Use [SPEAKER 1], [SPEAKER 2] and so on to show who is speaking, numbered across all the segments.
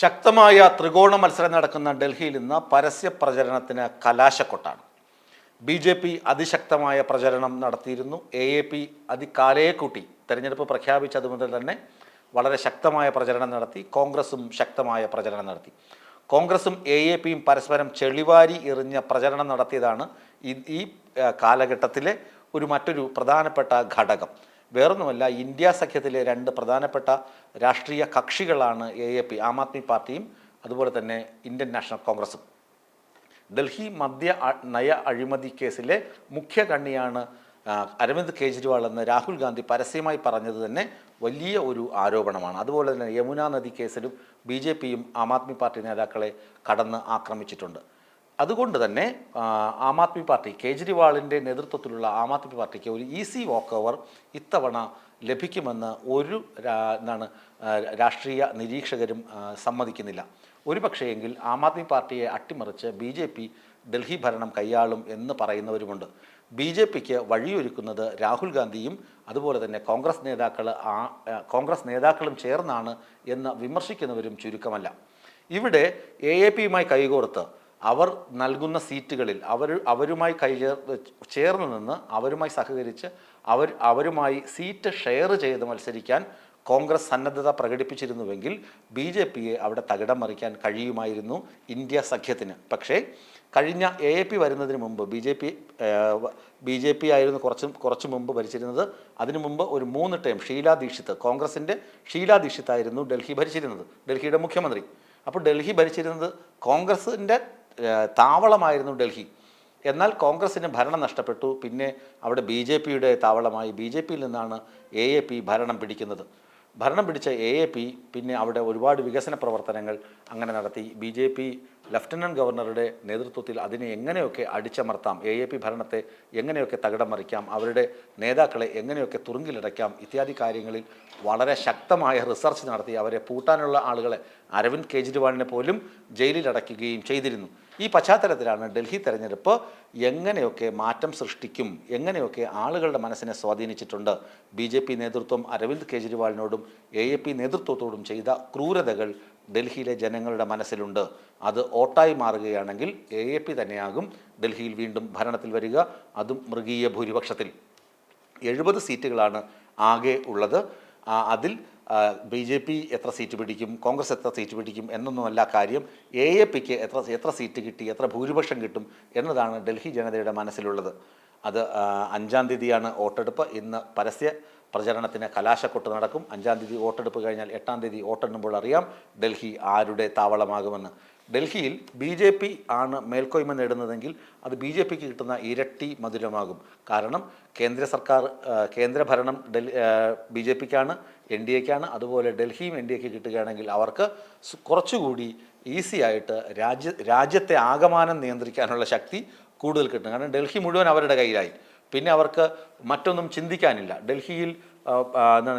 [SPEAKER 1] ശക്തമായ ത്രികോണ മത്സരം നടക്കുന്ന ഡൽഹിയിൽ ഇന്ന് പരസ്യ പ്രചരണത്തിന് കലാശക്കൊട്ടാണ്. ബി ജെ പി അതിശക്തമായ പ്രചരണം നടത്തിയിരുന്നു. എ എ പി അതികാലയെ കൂട്ടി തെരഞ്ഞെടുപ്പ് പ്രഖ്യാപിച്ചത് മുതൽ തന്നെ വളരെ ശക്തമായ പ്രചരണം നടത്തി. കോൺഗ്രസും ശക്തമായ പ്രചരണം നടത്തി. കോൺഗ്രസും എ എ പിയും പരസ്പരം ചെളിവാരി എറിഞ്ഞ പ്രചരണം നടത്തിയതാണ് ഈ ഈ കാലഘട്ടത്തിലെ ഒരു മറ്റൊരു പ്രധാനപ്പെട്ട ഘടകം. വേറൊന്നുമല്ല ഇന്ത്യ സഖ്യത്തിലെ രണ്ട് പ്രധാനപ്പെട്ട രാഷ്ട്രീയ കക്ഷികളാണ് A A P Aam Aadmi പാർട്ടിയും അതുപോലെ തന്നെ ഇന്ത്യൻ നാഷണൽ കോൺഗ്രസും. ഡൽഹി മദ്യ നയ അഴിമതി കേസിലെ മുഖ്യ കണ്ണിയാണ് അരവിന്ദ് കെജ്രിവാൾ എന്ന് രാഹുൽ ഗാന്ധി പരസ്യമായി പറഞ്ഞത് തന്നെ വലിയ ഒരു ആരോപണമാണ്. അതുപോലെ തന്നെ യമുന നദി കേസിലും ബി ജെ പിയും ആം ആദ്മി പാർട്ടി നേതാക്കളെ കടന്ന് ആക്രമിച്ചിട്ടുണ്ട്. അതുകൊണ്ട് തന്നെ ആ, ആദ്മി പാർട്ടി കേജ്രിവാളിന്റെ നേതൃത്വത്തിലുള്ള ആം ആദ്മി പാർട്ടിക്ക് ഒരു ഈസി വാക്ക് ഓവർ ഇത്തവണ ലഭിക്കുമെന്ന് ഒരു എന്താണ് രാഷ്ട്രീയ നിരീക്ഷകരും സമ്മതിക്കുന്നില്ല. ഒരു പക്ഷേയെങ്കിൽ ആം ആദ്മി പാർട്ടിയെ അട്ടിമറിച്ച് ബി ജെ പി ഡൽഹി ഭരണം കൈയാളും എന്ന് പറയുന്നവരുമുണ്ട്. ബി ജെ പിക്ക് വഴിയൊരുക്കുന്നത് രാഹുൽ ഗാന്ധിയും അതുപോലെ തന്നെ കോൺഗ്രസ് നേതാക്കൾ കോൺഗ്രസ് നേതാക്കളും ചേർന്നാണ് എന്ന് വിമർശിക്കുന്നവരും ചുരുക്കമല്ല. ഇവിടെ എ എ പിയുമായി കൈകോർത്ത് അവർ നൽകുന്ന സീറ്റുകളിൽ അവർ അവരുമായി കൈ ചേർന്ന് നിന്ന് അവരുമായി സഹകരിച്ച് അവർ അവരുമായി സീറ്റ് ഷെയർ ചെയ്ത് മത്സരിക്കാൻ കോൺഗ്രസ് സന്നദ്ധത പ്രകടിപ്പിച്ചിരുന്നുവെങ്കിൽ ബി ജെ പിയെ അവിടെ തകിടം മറിക്കാൻ കഴിയുമായിരുന്നു ഇന്ത്യ സഖ്യത്തിന്. പക്ഷേ കഴിഞ്ഞ എ എ പി വരുന്നതിന് മുമ്പ് B J P B J P ആയിരുന്നു കുറച്ച് കുറച്ച് മുമ്പ് ഭരിച്ചിരുന്നത്. അതിനു മുമ്പ് ഒരു മൂന്ന് ടൈം ഷീലാ ദീക്ഷിത് കോൺഗ്രസിന്റെ ഷീലാ ദീക്ഷിത് ആയിരുന്നു ഡൽഹി ഭരിച്ചിരുന്നത് ഡൽഹിയുടെ മുഖ്യമന്ത്രി. അപ്പോൾ ഡൽഹി ഭരിച്ചിരുന്നത് കോൺഗ്രസിന്റെ താവളമായിരുന്നു ഡൽഹി. എന്നാൽ കോൺഗ്രസിന് ഭരണം നഷ്ടപ്പെട്ടു. പിന്നെ അവിടെ ബി ജെ പിയുടെ താവളമായി. ബി ജെ പിയിൽ നിന്നാണ് എ എ പി ഭരണം പിടിക്കുന്നത്. ഭരണം പിടിച്ച എ എ പി പിന്നെ അവിടെ ഒരുപാട് വികസന പ്രവർത്തനങ്ങൾ അങ്ങനെ നടത്തി. ബി ജെ പി ലഫ്റ്റനന്റ് ഗവർണറുടെ നേതൃത്വത്തിൽ അതിനെ എങ്ങനെയൊക്കെ അടിച്ചമർത്താം? എ എ പി ഭരണത്തെ എങ്ങനെയൊക്കെ തകിടം മറിക്കാം? അവരുടെ നേതാക്കളെ എങ്ങനെയൊക്കെ തുറുങ്കിലടയ്ക്കാം? ഇത്യാദി കാര്യങ്ങളിൽ വളരെ ശക്തമായ റിസർച്ച് നടത്തി. അവരെ പൂട്ടാനുള്ള ആളുകളെ അരവിന്ദ് കെജ്രിവാളിനെ പോലും ജയിലിലടയ്ക്കുകയും ചെയ്തിരുന്നു. ഈ പശ്ചാത്തലത്തിലാണ് ഡൽഹി തെരഞ്ഞെടുപ്പ് എങ്ങനെയൊക്കെ മാറ്റം സൃഷ്ടിക്കും എങ്ങനെയൊക്കെ ആളുകളുടെ മനസ്സിനെ സ്വാധീനിച്ചിട്ടുണ്ട്. ബി ജെ പി നേതൃത്വം അരവിന്ദ് കെജ്രിവാളിനോടും എ എ പി നേതൃത്വത്തോടും ചെയ്ത ക്രൂരതകൾ ഡൽഹിയിലെ ജനങ്ങളുടെ മനസ്സിലുണ്ട്. അത് ഓട്ടായി മാറുകയാണെങ്കിൽ എ എ പി തന്നെയാകും ഡൽഹിയിൽ വീണ്ടും ഭരണത്തിൽ വരിക അതും മൃഗീയ ഭൂരിപക്ഷത്തിൽ. എഴുപത് സീറ്റുകളാണ് ആകെ ഉള്ളത്. അതിൽ ബി ജെ പി എത്ര സീറ്റ് പിടിക്കും കോൺഗ്രസ് എത്ര സീറ്റ് പിടിക്കും എന്നൊന്നുമല്ല കാര്യം എ എ പിക്ക് എത്ര എത്ര സീറ്റ് കിട്ടി എത്ര ഭൂരിപക്ഷം കിട്ടും എന്നതാണ് ഡൽഹി ജനതയുടെ മനസ്സിലുള്ളത്. അത് അഞ്ചാം തീയതിയാണ് വോട്ടെടുപ്പ്. ഇന്ന് പരസ്യ പ്രചരണത്തിന് കലാശക്കൊട്ട് നടക്കും. അഞ്ചാം തീയതി വോട്ടെടുപ്പ് കഴിഞ്ഞാൽ എട്ടാം തീയതി വോട്ടെണ്ണുമ്പോൾ അറിയാം ഡൽഹി ആരുടെ താവളമാകുമെന്ന്. ഡൽഹിയിൽ ബി ജെ പി ആണ് മേൽക്കോയ്മ നേടുന്നതെങ്കിൽ അത് ബി ജെ പിക്ക് കിട്ടുന്ന ഇരട്ടി മധുരമാകും. കാരണം കേന്ദ്ര സർക്കാർ കേന്ദ്ര ഭരണം ഡൽഹി ബി ജെ പിക്കാണ് എൻ ഡി എക്കാണ്. അതുപോലെ ഡൽഹിയും എൻ ഡി എക്ക് കിട്ടുകയാണെങ്കിൽ അവർക്ക് കുറച്ചുകൂടി ഈസി ആയിട്ട് രാജ്യ രാജ്യത്തെ ആകമാനം നിയന്ത്രിക്കാനുള്ള ശക്തി കൂടുതൽ കിട്ടും. കാരണം ഡൽഹി മുഴുവൻ അവരുടെ കയ്യിലായി. പിന്നെ അവർക്ക് മറ്റൊന്നും ചിന്തിക്കാനില്ല. ഡൽഹിയിൽ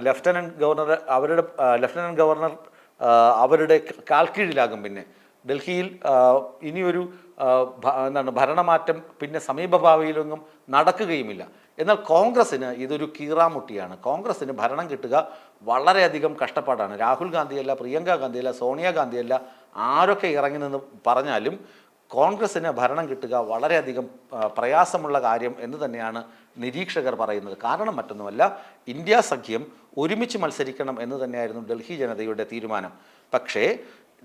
[SPEAKER 1] ലഫ്റ്റനന്റ് ഗവർണർ അവരുടെ ലെഫ്റ്റനന്റ് ഗവർണർ അവരുടെ കാൽക്കീഴിലാകും പിന്നെ. ഡൽഹിയിൽ ഇനിയൊരു എന്താണ് ഭരണമാറ്റം പിന്നെ സമീപഭാവിയിലൊന്നും നടക്കുകയുമില്ല. എന്നാൽ കോൺഗ്രസ്സിന് ഇതൊരു കീറാമുട്ടിയാണ്. കോൺഗ്രസ്സിന് ഭരണം കിട്ടുക വളരെയധികം കഷ്ടപ്പാടാണ്. രാഹുൽ ഗാന്ധിയല്ല പ്രിയങ്ക ഗാന്ധിയല്ല സോണിയാഗാന്ധിയല്ല ആരൊക്കെ ഇറങ്ങി നിന്ന് പറഞ്ഞാലും കോൺഗ്രസ്സിന് ഭരണം കിട്ടുക വളരെയധികം പ്രയാസമുള്ള കാര്യം എന്ന് തന്നെയാണ് നിരീക്ഷകർ പറയുന്നത്. കാരണം മറ്റൊന്നുമല്ല ഇന്ത്യ സഖ്യം ഒരുമിച്ച് മത്സരിക്കണം എന്ന് തന്നെയായിരുന്നു ഡൽഹി ജനതയുടെ തീരുമാനം. പക്ഷേ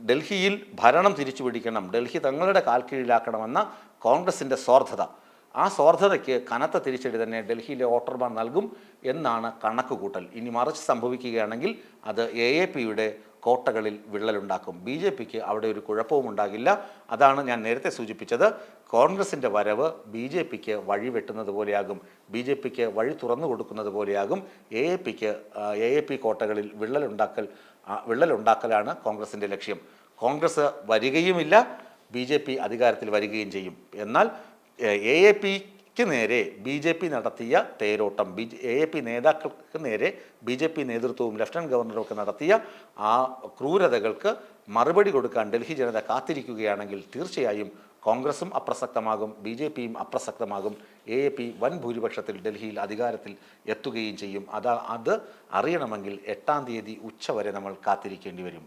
[SPEAKER 1] ഡൽഹിയിൽ ഭരണം തിരിച്ചു പിടിക്കണം ഡൽഹി തങ്ങളുടെ കാൽക്കീഴിലാക്കണമെന്ന കോൺഗ്രസിന്റെ സ്വാർത്ഥത. ആ സ്വാർത്ഥതയ്ക്ക് കനത്ത തിരിച്ചടി തന്നെ ഡൽഹിയിലെ വോട്ടർമാർ നൽകും എന്നാണ് കണക്കുകൂട്ടൽ. ഇനി മറിച്ച് സംഭവിക്കുകയാണെങ്കിൽ അത് എ എ പിയുടെ കോട്ടകളിൽ വിള്ളലുണ്ടാക്കും. ബി ജെ പിക്ക് അവിടെ ഒരു കുഴപ്പവും ഉണ്ടാകില്ല. അതാണ് ഞാൻ നേരത്തെ സൂചിപ്പിച്ചത്. കോൺഗ്രസിന്റെ വരവ് ബി ജെ പിക്ക് വഴി വെട്ടുന്നത് പോലെയാകും. ബി ജെ പിക്ക് വഴി തുറന്നു കൊടുക്കുന്നത് പോലെയാകും. എ എ പിക്ക് എ എ പി കോട്ടകളിൽ വിള്ളലുണ്ടാക്കൽ വിള്ളലുണ്ടാക്കലാണ് കോൺഗ്രസിന്റെ ലക്ഷ്യം. കോൺഗ്രസ് വരികയുമില്ല. ബി ജെ പി അധികാരത്തിൽ വരികയും ചെയ്യും. എന്നാൽ എ എ പിക്ക് നേരെ ബി ജെ പി നടത്തിയ തേരോട്ടം ബി എ പി നേതാക്കൾക്ക് നേരെ ബി ജെ പി നേതൃത്വവും ലഫ്റ്റനന്റ് ഗവർണറും ഒക്കെ നടത്തിയ ആ ക്രൂരതകൾക്ക് മറുപടി കൊടുക്കാൻ ഡൽഹി ജനത കാത്തിരിക്കുകയാണെങ്കിൽ തീർച്ചയായും കോൺഗ്രസും അപ്രസക്തമാകും ബി ജെ പിയും അപ്രസക്തമാകും എ എ പി വൻ ഭൂരിപക്ഷത്തിൽ ഡൽഹിയിൽ അധികാരത്തിൽ എത്തുകയും ചെയ്യും. അതാ അത് അറിയണമെങ്കിൽ എട്ടാം തീയതി ഉച്ചവരെ നമ്മൾ കാത്തിരിക്കേണ്ടി വരും.